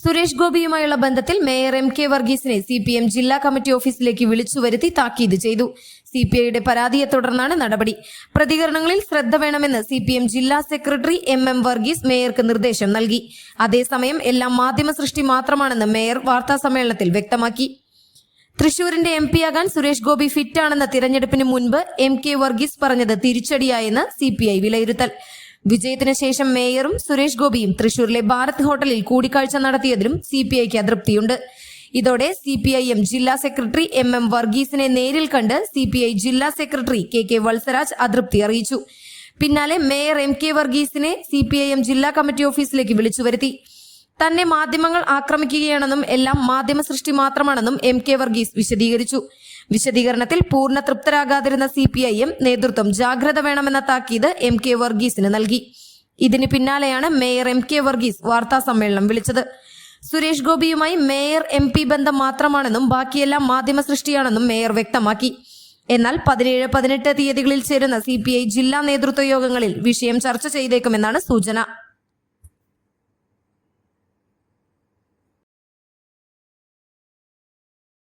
സുരേഷ് ഗോപിയുമായുള്ള ബന്ധത്തിൽ mayor M K വർഗീസിനെ സി പി എം ജില്ലാ കമ്മിറ്റി ഓഫീസിലേക്ക് വിളിച്ചു വരുത്തി താക്കീത് ചെയ്തു. സി പി ഐയുടെ പരാതിയെ തുടർന്നാണ് നടപടി. പ്രതികരണങ്ങളിൽ ശ്രദ്ധ വേണമെന്ന് സി പി എം ജില്ലാ സെക്രട്ടറി എം എം വർഗീസ് മേയർക്ക് നിർദ്ദേശം നൽകി. അതേസമയം എല്ലാം മാധ്യമ സൃഷ്ടി മാത്രമാണെന്ന് മേയർ വാർത്താസമ്മേളനത്തിൽ വ്യക്തമാക്കി. തൃശൂരിന്റെ എം പിയാകാൻ സുരേഷ് ഗോപി ഫിറ്റാണെന്ന തിരഞ്ഞെടുപ്പിന് മുൻപ് എം കെ വർഗീസ് പറഞ്ഞത് തിരിച്ചടിയായെന്ന് സി പി ഐ വിലയിരുത്തൽ. വിജയത്തിന് ശേഷം മേയറും സുരേഷ് ഗോപിയും തൃശൂരിലെ ഭാരത് ഹോട്ടലിൽ കൂടിക്കാഴ്ച നടത്തിയതിലും സി പി ഐക്ക് അതൃപ്തിയുണ്ട്. ഇതോടെ സി പി ഐ എം ജില്ലാ സെക്രട്ടറി എം എം വർഗീസിനെ നേരിൽ കണ്ട് സി പി ഐ ജില്ലാ സെക്രട്ടറി കെ കെ വത്സരാജ് അതൃപ്തി അറിയിച്ചു. പിന്നാലെ മേയർ എം കെ വർഗീസിനെ സി പി ഐ എം ജില്ലാ കമ്മിറ്റി ഓഫീസിലേക്ക് വിളിച്ചു വരുത്തി. തന്നെ മാധ്യമങ്ങൾ ആക്രമിക്കുകയാണെന്നും എല്ലാം മാധ്യമ സൃഷ്ടി മാത്രമാണെന്നും എം കെ വർഗീസ് വിശദീകരിച്ചു. വിശദീകരണത്തിൽ പൂർണ തൃപ്തരാകാതിരുന്ന സി പി ഐ എം നേതൃത്വം ജാഗ്രത വേണമെന്ന താക്കീത് എം കെ വർഗീസിന് നൽകി. ഇതിന് പിന്നാലെയാണ് മേയർ എം കെ വർഗീസ് വാർത്താ സമ്മേളനം വിളിച്ചത്. സുരേഷ് ഗോപിയുമായി മേയർ എം പി ബന്ധം മാത്രമാണെന്നും ബാക്കിയെല്ലാം മാധ്യമ സൃഷ്ടിയാണെന്നും മേയർ വ്യക്തമാക്കി. എന്നാൽ പതിനേഴ് പതിനെട്ട് തീയതികളിൽ ചേരുന്ന സി ജില്ലാ നേതൃത്വ യോഗങ്ങളിൽ വിഷയം ചർച്ച ചെയ്തേക്കുമെന്നാണ് സൂചന.